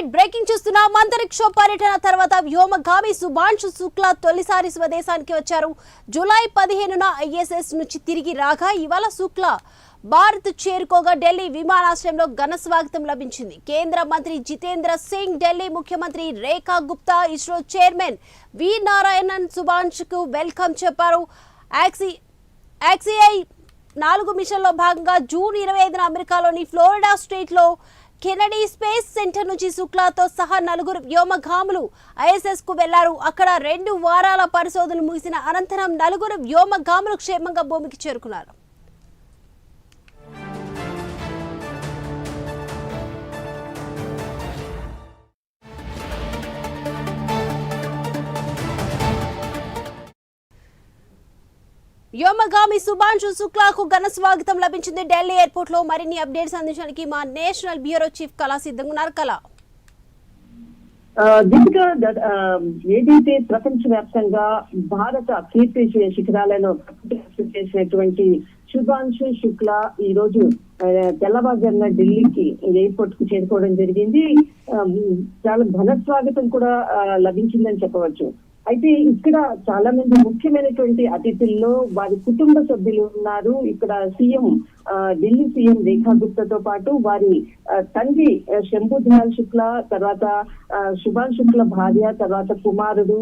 Right breaking చూస్తున్నాం. అంతరిక్ష పర్యటన తర్వాత వ్యోమగామి సుభాంశు శుక్లా తొలిసారి స్వదేశానికి వచ్చారు. జూలై పదిహేనున ఐఎస్ఎస్ నుంచి తిరిగి రాగా ఇవాళ శుక్లా భారత్ చేరుకోగా ఢిల్లీ విమానాశ్రయంలో ఘన స్వాగతం లభించింది. కేంద్ర మంత్రి జితేంద్ర సింగ్ ఢిల్లీ ముఖ్యమంత్రి రేఖా గుప్తా ఇస్రో చైర్మన్ వి నారాయణన్ సుభాంశుకు వెల్కమ్ చెప్పారు. యాక్సి యాక్సిఐ నాలుగు మిషన్లో భాగంగా జూన్ ఇరవై ఐదున అమెరికాలోని ఫ్లోరిడా స్టేట్లో కెనడీ స్పేస్ సెంటర్ నుంచి శుక్లాతో సహా నలుగురు వ్యోమగాములు ఐఎస్ఎస్కు వెళ్ళారు. అక్కడ రెండు వారాల పరిశోధనలు ముగిసిన అనంతరం నలుగురు వ్యోమగాములు క్షేమంగా భూమికి చేరుకున్నారు. వ్యోమగామి సుభాంశు శుక్లాకు ఘన స్వాగతం లభించింది ఢిల్లీ ఎయిర్పోర్ట్లో మరిన్ని అప్డేట్స్ అందించడానికి మా నేషనల్ బ్యూరో చీఫ్ కళా సిద్ధంగా ఉన్నారు కళ దీపిక ఏదైతే ప్రపంచ వ్యాప్తంగా భారత కీర్తి శిఖరాలను చేసినటువంటి శుభాంశు శుక్లా ఈ రోజు తెల్లవారుజామున ఢిల్లీకి ఎయిర్పోర్ట్కు చేరుకోవడం జరిగింది. చాలా ఘన స్వాగతం కూడా లభించిందని చెప్పవచ్చు. అయితే ఇక్కడ చాలా మంది ముఖ్యమైనటువంటి అతిథుల్లో వారి కుటుంబ సభ్యులు ఉన్నారు. ఇక్కడ సీఎం ఆ, ఢిల్లీ సీఎం రేఖా గుప్తాతో పాటు వారి ఆ, తండ్రి శంభు శంభుదయాల్ శుక్ల తర్వాత ఆ, శుభాన్ శుక్ల భార్య తర్వాత కుమారుడు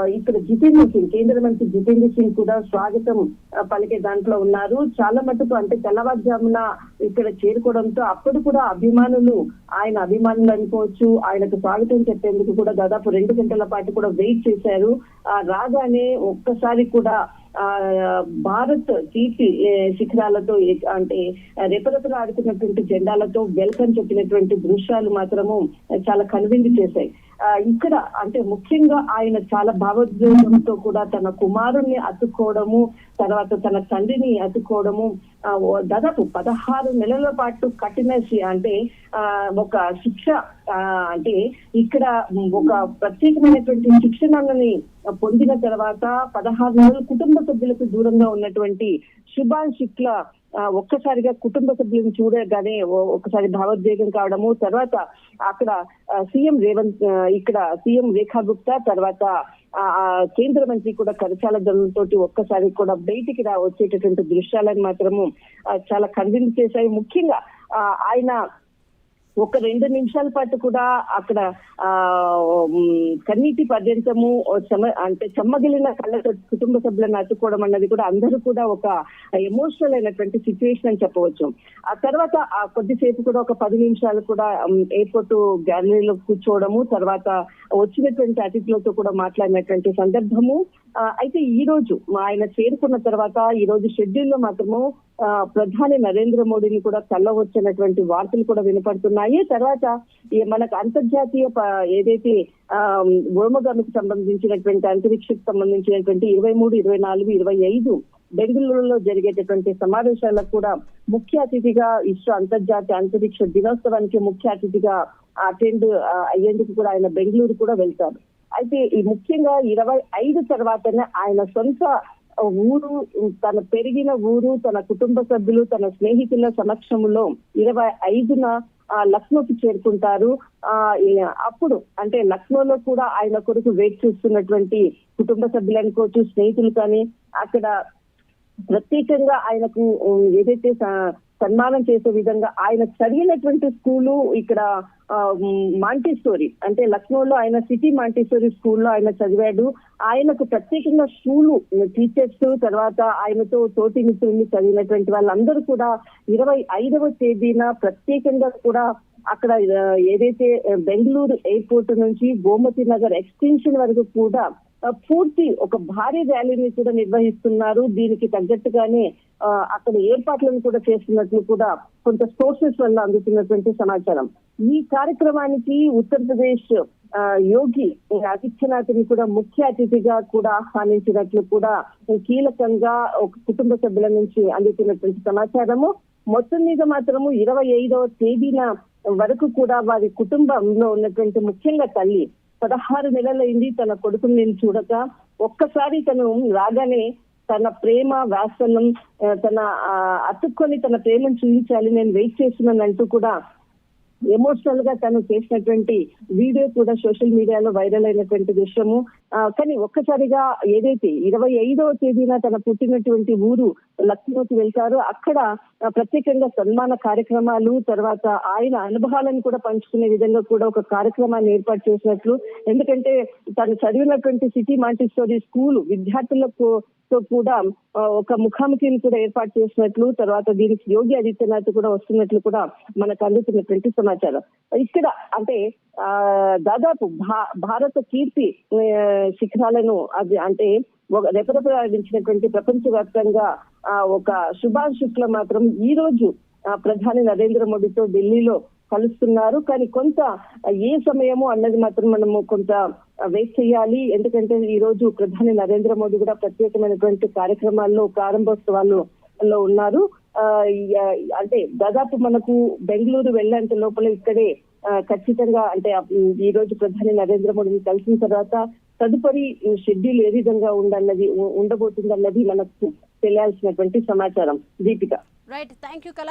ఇక్కడ జితేంద్ర సింగ్ కేంద్ర మంత్రి జితేంద్ర సింగ్ కూడా స్వాగతం పలికే దాంట్లో ఉన్నారు. చాలా మటుకు అంటే తెల్లవారుజామున ఇక్కడ చేరుకోవడంతో అప్పుడు కూడా అభిమానులు ఆయన అభిమానులు అనుకోవచ్చు ఆయనకు స్వాగతం చెప్పేందుకు కూడా దాదాపు రెండు గంటల పాటు కూడా వెయిట్ చేశారు. ఆ, రాగానే ఒక్కసారి కూడా ఆ భారత్ కీర్తి శిఖరాలతో అంటే రెపరెపలు ఆడుతున్నటువంటి జెండాలతో వెల్కమ్ చెప్పినటువంటి దృశ్యాలు మాత్రము చాలా కనువిందు చేశాయి. ఇక్కడ అంటే ముఖ్యంగా ఆయన చాలా భావోద్వేగంతో కూడా తన కుమారుణ్ణి అతుక్కోవడము తర్వాత తన తండ్రిని అతుక్కోవడము ఆ, దాదాపు పదహారు నెలల పాటు కఠిన అంటే ఆ, ఒక శిక్ష ఆ, అంటే ఇక్కడ ఒక ప్రత్యేకమైనటువంటి శిక్షణని పొందిన తర్వాత పదహారు నెలలు కుటుంబ సభ్యులకు దూరంగా ఉన్నటువంటి శుభాన్ శుక్ల ఒక్కసారిగా కుటుంబ సభ్యులను చూడగానే ఓ- ఒకసారి భావోద్వేగం కావడము తర్వాత అక్కడ సీఎం రేవంత్ ఇక్కడ సీఎం రేఖా గుప్తా తర్వాత ఆ, కేంద్ర మంత్రి కూడా కరచాల తోటి ఒక్కసారి కూడా బయటికి రా వచ్చేటటువంటి దృశ్యాలను మాత్రము చాలా కన్విన్స్ చేశాయి. ముఖ్యంగా ఆ, ఆయన ఒక రెండు నిమిషాల పాటు కూడా అక్కడ ఆ కన్నీటి పర్యంతము చెమ అంటే చెమ్మగిలిన కళ్ళతో కుటుంబ సభ్యులను అతుక్కోవడం అన్నది కూడా అందరూ కూడా ఒక ఎమోషనల్ అయినటువంటి సిచ్యువేషన్ అని చెప్పవచ్చు. ఆ తర్వాత ఆ కొద్దిసేపు కూడా ఒక పది నిమిషాలు కూడా ఎయిర్పోర్ట్ గ్యాలరీలో కూర్చోవడము తర్వాత వచ్చినటువంటి అతిథులతో కూడా మాట్లాడినటువంటి సందర్భము. అయితే ఈ రోజు ఆయన చేరుకున్న తర్వాత ఈ రోజు షెడ్యూల్లో మాత్రము ప్రధాని నరేంద్ర మోడీని కూడా తల్లవచ్చినటువంటి వార్తలు కూడా వినపడుతున్నాయి. తర్వాత ఈ మనకు అంతర్జాతీయ ఏదైతే ఆ, వ్యోమగామికి సంబంధించినటువంటి అంతరిక్షకు సంబంధించినటువంటి ఇరవై మూడు ఇరవై నాలుగు ఇరవై ఐదు బెంగళూరులో జరిగేటటువంటి సమావేశాలకు కూడా ముఖ్య అతిథిగా ఇస్రో అంతర్జాతీయ అంతరిక్ష దినోత్సవానికి ముఖ్య అతిథిగా అటెండ్ అయ్యేందుకు కూడా ఆయన బెంగళూరు కూడా వెళ్తారు. అయితే ఈ ముఖ్యంగా ఇరవై ఐదు తర్వాతనే ఆయన సొంత ఊరు తన పెరిగిన ఊరు తన కుటుంబ సభ్యులు తన స్నేహితుల సమక్షంలో ఇరవై ఐదున ఆ, లక్నోకి చేరుకుంటారు. ఆ అప్పుడు అంటే లక్నోలో కూడా ఆయన కొరకు వెయిట్ చేస్తున్నటువంటి కుటుంబ సభ్యులు అనుకోవచ్చు స్నేహితులు కానీ అక్కడ ప్రత్యేకంగా ఆయనకు ఏదైతే సన్మానం చేసే విధంగా ఆయన చదివినటువంటి స్కూలు ఇక్కడ మాంటిస్టోరీ అంటే లక్నోలో ఆయన సిటీ మాంటిస్టోరీ స్కూల్లో ఆయన చదివాడు. ఆయనకు ప్రత్యేకంగా స్కూలు టీచర్స్ తర్వాత ఆయనతో తోటి మిత్రుల్ని చదివినటువంటి వాళ్ళందరూ కూడా ఇరవై ఐదవ తేదీన ప్రత్యేకంగా కూడా అక్కడ ఏదైతే బెంగళూరు ఎయిర్పోర్ట్ నుంచి గోమతి నగర్ ఎక్స్టెన్షన్ వరకు కూడా పూర్తి ఒక భారీ ర్యాలీని కూడా నిర్వహిస్తున్నారు. దీనికి తగ్గట్టుగానే ఆ, అక్కడ ఏర్పాట్లను కూడా చేస్తున్నట్లు కూడా కొంత సోర్సెస్ వల్ల అందుతున్నటువంటి సమాచారం. ఈ కార్యక్రమానికి ఉత్తరప్రదేశ్ ఆ, యోగి ఆదిత్యనాథ్ని కూడా ముఖ్య అతిథిగా కూడా ఆహ్వానించినట్లు కూడా కీలకంగా ఒక కుటుంబ సభ్యుల నుంచి అందుతున్నటువంటి సమాచారము. మొత్తం మీద మాత్రము ఇరవై ఐదవ తేదీన వరకు కూడా వారి కుటుంబంలో ఉన్నటువంటి ముఖ్యంగా తల్లి పదహారు నెలలైంది తన కొడుకుని నేను చూడక. ఒక్కసారి తను రాగానే తన ప్రేమ వ్యాసనం తన ఆ, అతుక్కొని తన ప్రేమను చూపించాలి నేను వెయిట్ చేస్తున్నాను అంటూ కూడా ఎమోషనల్గా తను చేసినటువంటి వీడియో కూడా సోషల్ మీడియాలో వైరల్ అయినటువంటి విషయము. కానీ ఒక్కసారిగా ఏదైతే ఇరవై ఐదవ తేదీన తన పుట్టినటువంటి ఊరు లక్నోకి వెళ్తారో అక్కడ ప్రత్యేకంగా సన్మాన కార్యక్రమాలు తర్వాత ఆయన అనుభవాలను కూడా పంచుకునే విధంగా కూడా ఒక కార్యక్రమాన్ని ఏర్పాటు చేసినట్లు. ఎందుకంటే తను చదివినటువంటి సిటీ మాంటిస్టోరీ స్కూల్ విద్యార్థులకు తో కూడా ఒక ముఖాముఖిని కూడా ఏర్పాటు చేసినట్లు తర్వాత దీనికి యోగి ఆదిత్యనాథ్ కూడా వస్తున్నట్లు కూడా మనకు అందుతున్నటువంటి సమాచారం. ఇక్కడ అంటే ఆ దాదాపు భా- భారత కీర్తి శిఖరాలను అది అంటే ఒక రెపరెపలాడించినటువంటి ప్రపంచవ్యాప్తంగా ఆ, ఒక సుభాష్ శుక్ల మాత్రం ఈ రోజు ఆ, ప్రధాని నరేంద్ర మోడీతో ఢిల్లీలో కలుస్తున్నారు. కానీ కొంత ఏ సమయము అన్నది మాత్రం మనము కొంత వెయిట్ చేయాలి. ఎందుకంటే ఈ రోజు ప్రధాని నరేంద్ర మోడీ కూడా ప్రత్యేకమైనటువంటి కార్యక్రమాల్లో ప్రారంభోత్సవాల్లో లో ఉన్నారు. ఆ, అంటే దాదాపు మనకు బెంగళూరు వెళ్ళేంత లోపల ఇక్కడే ఖచ్చితంగా అంటే ఈ రోజు ప్రధాని నరేంద్ర మోడీని కలిసిన తర్వాత తదుపరి షెడ్యూల్ ఏ విధంగా ఉండన్నది ఉండబోతుందన్నది మనకు తెలియాల్సినటువంటి సమాచారం. దీపిక. రైట్ థ్యాంక్ యూ కళ